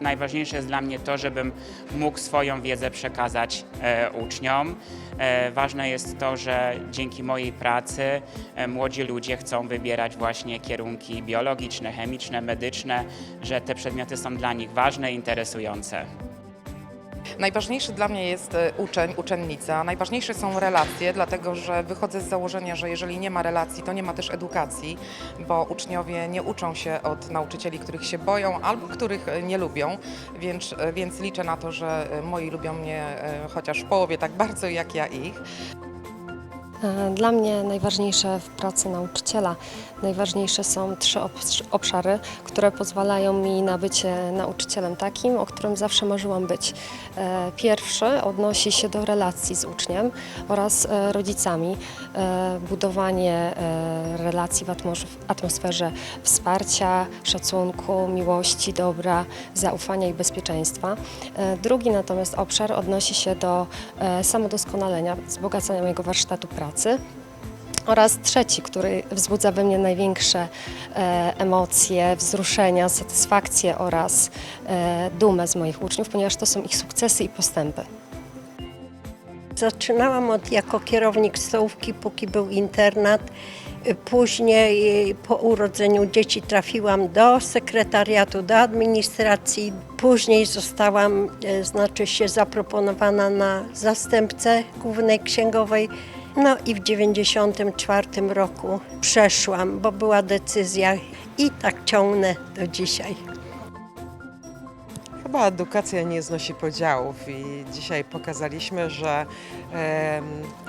najważniejsze jest dla mnie to, żebym mógł swoją wiedzę przekazać e, uczniom. E, ważne jest to, że dzięki mojej pracy e, młodzi ludzie chcą wybierać właśnie kierunki biologiczne, chemiczne, medyczne, że te przedmioty są dla nich ważne i interesujące. Najważniejszy dla mnie jest e, uczeń, uczennica. Najważniejsze są relacje, dlatego że wychodzę z założenia, że jeżeli nie ma relacji, to nie ma też edukacji, bo uczniowie nie uczą się od nauczycieli, których się boją albo których e, nie lubią, więc, e, więc liczę na to, że moi lubią mnie chociaż w połowie tak bardzo jak ja ich. E, Dla mnie najważniejsze w pracy nauczyciela, najważniejsze są trzy obsz- obszary, które pozwalają mi na bycie nauczycielem takim, o którym zawsze marzyłam być. E, Pierwszy odnosi się do relacji z uczniem oraz e, rodzicami. Budowanie relacji w atmos- w atmosferze wsparcia, szacunku, miłości, dobra, zaufania i bezpieczeństwa. Drugi natomiast obszar odnosi się do samodoskonalenia, wzbogacania mojego warsztatu pracy. Oraz trzeci, który wzbudza we mnie największe e, emocje, wzruszenia, satysfakcję oraz e, dumę z moich uczniów, ponieważ to są ich sukcesy i postępy. Zaczynałam od, jako kierownik stołówki, póki był internat. Później po urodzeniu dzieci trafiłam do sekretariatu, do administracji. Później zostałam, e, znaczy się zaproponowana na zastępcę głównej księgowej. No i w 94 roku przeszłam, bo była decyzja i tak ciągnę do dzisiaj. Chyba edukacja nie znosi podziałów i dzisiaj pokazaliśmy, że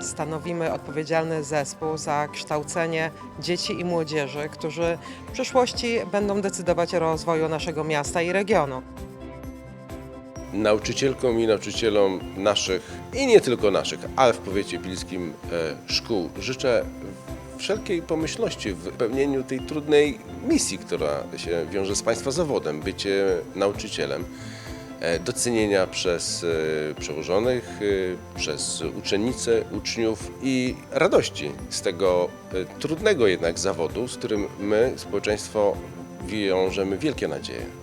stanowimy odpowiedzialny zespół za kształcenie dzieci i młodzieży, którzy w przyszłości będą decydować o rozwoju naszego miasta i regionu. Nauczycielkom i nauczycielom naszych i nie tylko naszych, ale w powiecie pilskim e, szkół życzę wszelkiej pomyślności w pełnieniu tej trudnej misji, która się wiąże z Państwa zawodem, bycie nauczycielem. E, Docenienia przez e, przełożonych, przez uczennice, uczniów i radości z tego trudnego jednak zawodu, z którym my, społeczeństwo, wiążemy wielkie nadzieje.